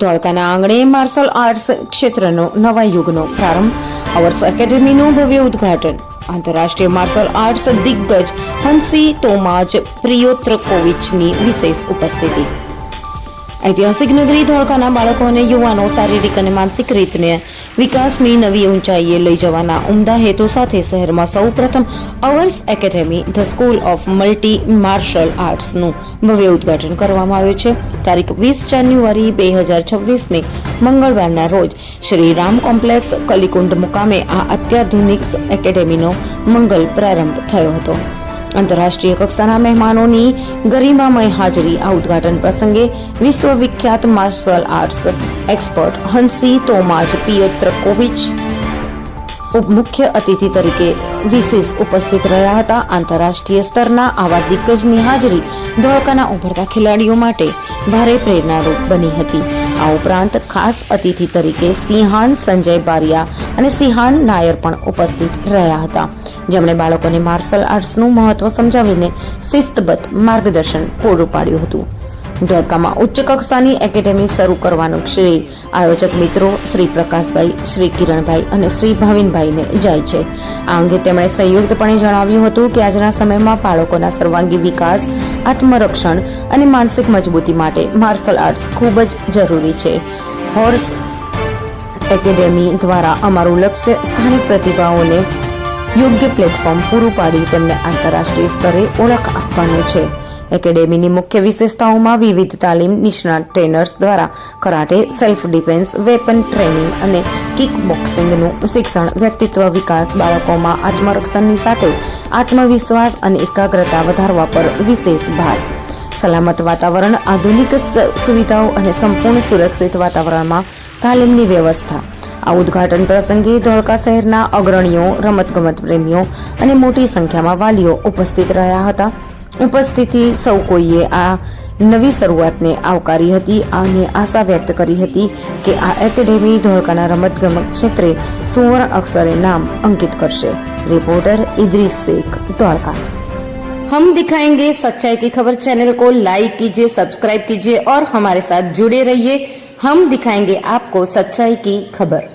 ધોળકાના આંગણે martial arts ક્ષેત્રનો નવા યુગનો પ્રારંભ. અવર્સ એકેડેમીનું ભવ્ય ઉદ્ઘાટન. આંતરરાષ્ટ્રીય માર્શલ આર્ટ્સ દિગ્ગજ હંસી, તોમાજ પ્રિયોત્રકોવિચની વિશેષ ઉપસ્થિતિ. ઐતિહાસિક નગરી ધોળકાના બાળકો અને યુવાનો શારીરિક અને માનસિક રીતને વિકાસની નવી ઊંચાઈએ લઈ જવાના ઉમદા હેતુ સાથે શહેરમાં સૌ પ્રથમ ours academy, the school of multi martial આર્ટ્સનું ભવ્ય ઉદ્ઘાટન કરવામાં આવ્યું છે. તારીખ વીસ જાન્યુઆરી બે હજાર છવ્વીસની મંગળવારના રોજ શ્રી રામ કોમ્પ્લેક્સ કલિકુંડ મુકામે આ અત્યાધુનિક એકેડેમીનો મંગલ પ્રારંભ થયો હતો. આંતરરાષ્ટ્રીય કક્ષાના મહેમાનોની ગરિમામય હાજરી આ ઉદ્ઘાટન પ્રસંગે વિશ્વવિખ્યાત martial arts expert hanshi Tomasz Piotrkowicz મુખ્ય અતિથિ તરીકે વિશેષ ઉપસ્થિત રહ્યા હતા. આંતરરાષ્ટ્રીય સ્તરના આવા દિગ્ગજની હાજરી ધોળકાના ઉભરતા ખેલાડીઓ માટે ભારે પ્રેરણારૂપ બની હતી. આ ઉપરાંત ખાસ અતિથિ તરીકે સિંહાન સંજય બારિયા અને સિંહાન નાયર પણ ઉપસ્થિત રહ્યા હતા. જેમણે બાળકોને માર્શલ આર્ટ્સનું મહત્વ સમજાવીને શિસ્તબદ્ધ માર્ગદર્શન પૂરું પાડ્યું હતું. ધોળકામાં ઉચ્ચ કક્ષાની એકેડેમી શરૂ કરવાનું શ્રી આયોજક મિત્રો શ્રી પ્રકાશભાઈ, શ્રી કિરણભાઈ અને શ્રી ભાવિનભાઈને જાય છે. આ અંગે તેમણે સંયુક્તપણે જણાવ્યું હતું કે આજના સમયમાં બાળકોના સર્વાંગી વિકાસ, આત્મરક્ષણ અને માનસિક મજબૂતી માટે માર્શલ આર્ટ્સ ખૂબ જ જરૂરી છે. હોર્સ એકેડેમી દ્વારા અમારું લક્ષ્ય સ્થાનિક પ્રતિભાઓને યોગ્ય પ્લેટફોર્મ પૂરું પાડી તેમને આંતરરાષ્ટ્રીય સ્તરે ઓળખ આપવાનું છે. એકેડેમીની મુખ્ય વિશેષતાઓમાં વિવિધ તાલીમ નિષ્ણાત ટ્રેનર્સ દ્વારા karate self defence weapon training અને કિક બોક્સિંગનું શિક્ષણ, વ્યક્તિત્વ વિકાસ, બાળકોમાં આત્મરક્ષણની સાથે આત્મવિશ્વાસ અને એકાગ્રતા વધારવા પર વિશેષ ભાર. સલામત વાતાવરણ, આધુનિક સુવિધાઓ અને સંપૂર્ણ સુરક્ષિત વાતાવરણમાં તાલીમની વ્યવસ્થા. આ ઉદ્ઘાટન પ્રસંગે ધોળકા શહેરના અગ્રણીઓ, રમતગમત પ્રેમીઓ અને મોટી સંખ્યામાં વાલીઓ ઉપસ્થિત રહ્યા હતા. ઉપસ્થિતિ સૌ કોઈએ આ નવી શરૂઆતને આવકારી હતી અને આશા વ્યક્ત કરી હતી કે આ એકેડેમી ધોળકાના રમતગમત ક્ષેત્રે સુવર્ણ અક્ષરે નામ અંકિત કરશે રિપોર્ટર ઇદ્રીસ શેખ ધોળકા हम दिखाएंगे सच्चाई की खबर चैनल को लाइक कीजिए सब्सक्राइब कीजिए और हमारे साथ जुड़े रहिए हम दिखाएंगे आपको सच्चाई की खबर